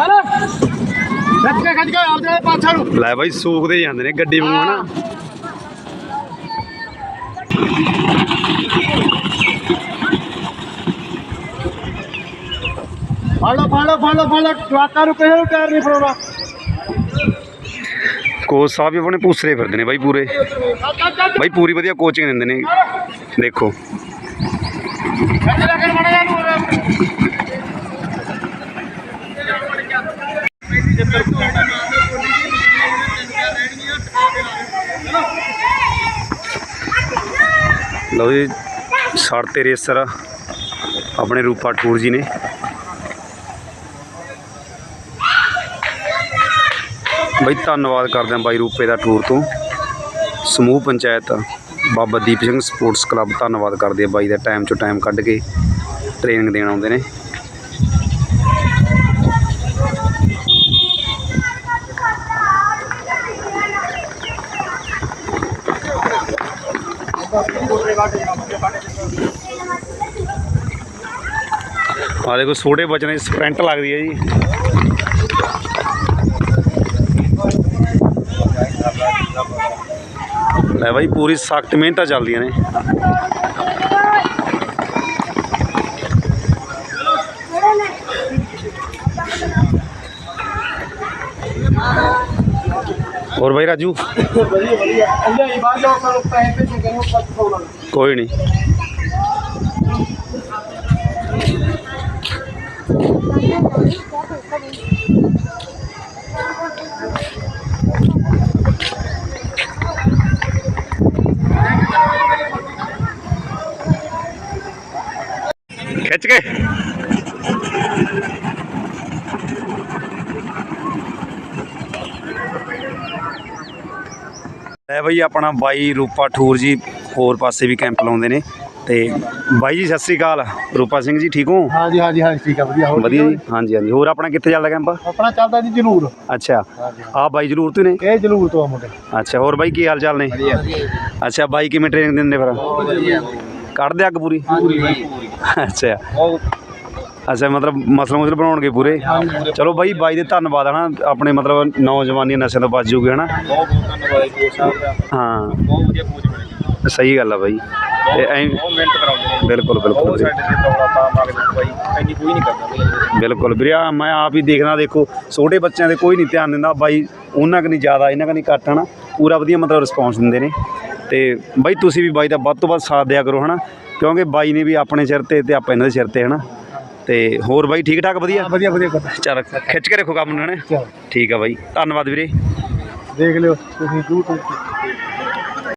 ਚੱਲ। ਖੱਜ ਕੇ ਖੱਜ ਕੇ ਆ ਜਾ ਪਾਛਾ ਨੂੰ। ਲੈ ਬਾਈ ਸੂਕਦੇ ਜਾਂਦੇ ਨੇ ਗੱਡੀ ਵਾਂਗੂ ਹਨਾ? ਫੜ ਫੜ ਫੜ ਫੜ ਜਵਾਕਾਂ ਨੂੰ ਕਿਸੇ ਨੂੰ ਟਾਇਰ ਨਹੀਂ ਫੜਾਉਣਾ। ਕੋਚ ਸਾਹਿਬ ਵੀ ਆਪਣੇ ਪੂਸਰੇ ਫਿਰਦੇ ਨੇ ਬਾਈ ਪੂਰੇ। ਬਾਈ ਪੂਰੀ ਵਧੀਆ ਕੋਚਿੰਗ ਦਿੰਦੇ ਨੇ। ਦੇਖੋ ਖੱਜ ਲੈ ਕੇ ਮੜਾ ਜਾ ਨੂੰ ਲਓ ਜੀ ਸੜ ਤੇ ਰੇਸਰ ਆਪਣੇ ਰੂਪਾ ਠੂਰ ਜੀ ਨੇ। ਬਈ ਧੰਨਵਾਦ ਕਰਦੇ ਹਾਂ ਬਾਈ ਰੂਪੇ ਦਾ ਟੂਰ ਤੋਂ। ਸਮੂਹ ਪੰਚਾਇਤ ਬਾਬਾ ਦੀਪ ਸਿੰਘ ਸਪੋਰਟਸ ਕਲੱਬ ਧੰਨਵਾਦ ਕਰਦੇ ਆ ਬਾਈ ਦਾ ਟਾਈਮ ਚੋਂ ਟਾਈਮ ਕੱਢ ਕੇ ਟ੍ਰੇਨਿੰਗ ਦੇਣ ਆਉਂਦੇ ਨੇ। ਆ ਦੇਖੋ ਛੋਟੇ ਬੱਚਿਆਂ ਦੀ ਸਪ੍ਰਿੰਟ ਲੱਗਦੀ ਹੈ ਜੀ। ਲੈ ਬਾਈ, ਪੂਰੀ ਸਖਤ ਮਿਹਨਤਾਂ ਚੱਲਦੀਆਂ ਨੇ। ਹੋਰ ਬਾਈ ਰਾਜੂ ਵਧੀਆ ਵਧੀਆ ਅੰਦਰ ਹੀ ਬਾਹਰ ਜਾਓ ਸਾਨੂੰ ਪੈਸੇ ਭੇਜੇ ਕਰੋ ਪੱਤ ਫੋਨ ਕੋਈ ਨਹੀਂ ਖਿੱਚ ਕੇ ਲੈ ਬਈ ਆਪਣਾ ਬਾਈ ਰੂਪਾ ਠੂਰ ਜੀ ਹੋਰ ਪਾਸੇ ਵੀ ਕੈਂਪ ਲਾਉਂਦੇ ਨੇ। ਤੇ ਬਾਈ ਜੀ ਸਤਿ ਸ੍ਰੀ ਅਕਾਲ। ਰੂਪਾ ਸਿੰਘ ਜੀ ਠੀਕ ਹੋ? ਹਾਂਜੀ ਹਾਂਜੀ ਹਾਂਜੀ ਠੀਕ ਆ ਵਧੀਆ। ਹੋਰ ਵਧੀਆ ਜੀ? ਹਾਂਜੀ ਹਾਂਜੀ। ਹੋਰ ਆਪਣਾ ਕਿੱਥੇ ਚੱਲਦਾ ਕੈਂਪ? ਆਪਣਾ ਚੱਲਦਾ ਜੀ ਜਲੂਰ ਅੱਛਾ। ਆ ਬਾਈ ਜਰੂਰ ਤੋਂ ਨੇ? ਇਹ ਜਲੂਰ ਤੋਂ ਆ ਮੁੰਡੇ। ਅੱਛਾ ਹੋਰ ਬਾਈ ਕੀ ਹਾਲ ਚਾਲ ਨੇ ਅੱਛਾ ਬਾਈ ਕਿਵੇਂ ਟ੍ਰੇਨਿੰਗ ਦਿੰਦੇ ਫਿਰ? ਕੱਢਦੇ ਅੱਗ ਪੂਰੀ? ਅੱਛਾ। ਅੱਛਾ ਮਤਲਬ ਮਸਲ ਮੁਸਲ ਬਣਾਉਣਗੇ ਪੂਰੇ? ਚਲੋ ਬਾਈ ਬਾਈ ਦੇ ਧੰਨਵਾਦ ਹਨਾ ਆਪਣੇ ਮਤਲਬ ਨੌਜਵਾਨੀ ਨਸ਼ਿਆਂ ਤੋਂ ਬਚ ਜੂਗੇ ਹਨਾ? ਬਹੁਤ ਬਹੁਤ ਧੰਨਵਾਦ ਜੀ ਕੋਚ ਸਾਹਿਬ ਦਾ ਹਾਂ। ਬਹੁਤ ਵਧੀਆ ਕੋਚ ਬਣੇ ਸਹੀ ਗੱਲ ਆ ਬਾਈ। ਤੇ ਐਂ ਬਹੁਤ ਮਿਹਨਤ ਕਰਾਉਂਦੇ ਨੇ। ਬਿਲਕੁਲ ਬਿਲਕੁਲ। ਸਾਡੇ ਤੇ ਬਾਈ ਕੋਈ ਨਹੀਂ ਕਰਦਾ ਬਿਲਕੁਲ ਵੀਰੇ ਮੈਂ ਆਪ ਹੀ ਦੇਖਣਾ ਦੇਖੋ ਛੋਟੇ ਬੱਚਿਆਂ ਦੇ ਕੋਈ ਨਹੀਂ ਧਿਆਨ ਦਿੰਦਾ ਬਾਈ ਉਹਨਾਂ ਕਨੀ ਜ਼ਿਆਦਾ ਇਹਨਾਂ ਕਨੀ ਘੱਟ ਹਨਾ? ਪੂਰਾ ਵਧੀਆ ਮਤਲਬ ਰਿਸਪੌਂਸ ਦਿੰਦੇ ਨੇ। ਤੇ ਬਾਈ ਤੁਸੀਂ ਵੀ ਬਾਈ ਦਾ ਵੱਧ ਤੋਂ ਵੱਧ ਸਾਥ ਦਿਆ ਕਰੋ ਹਨਾ? ਕਿਉਂਕਿ ਬਾਈ ਨੇ ਵੀ ਆਪਣੇ ਸਿਰ ਤੇ ਤੇ ਆਪਾਂ ਇਹਨਾਂ ਦੇ ਸਿਰ ਤੇ ਹਨਾ? ਤੇ ਹੋਰ ਬਾਈ ਠੀਕ ਠਾਕ ਵਧੀਆ ਵਧੀਆ ਵਧੀਆ ਚੱਲ ਖਿੱਚ ਕੇ ਰੱਖੋ ਕੰਮ ਨੂੰ। ਠੀਕ ਆ ਬਾਈ। ਧੰਨਵਾਦ ਵੀਰੇ। ਦੇਖ ਲਿਓ ਤੁਸੀਂ YouTube ਤੇ।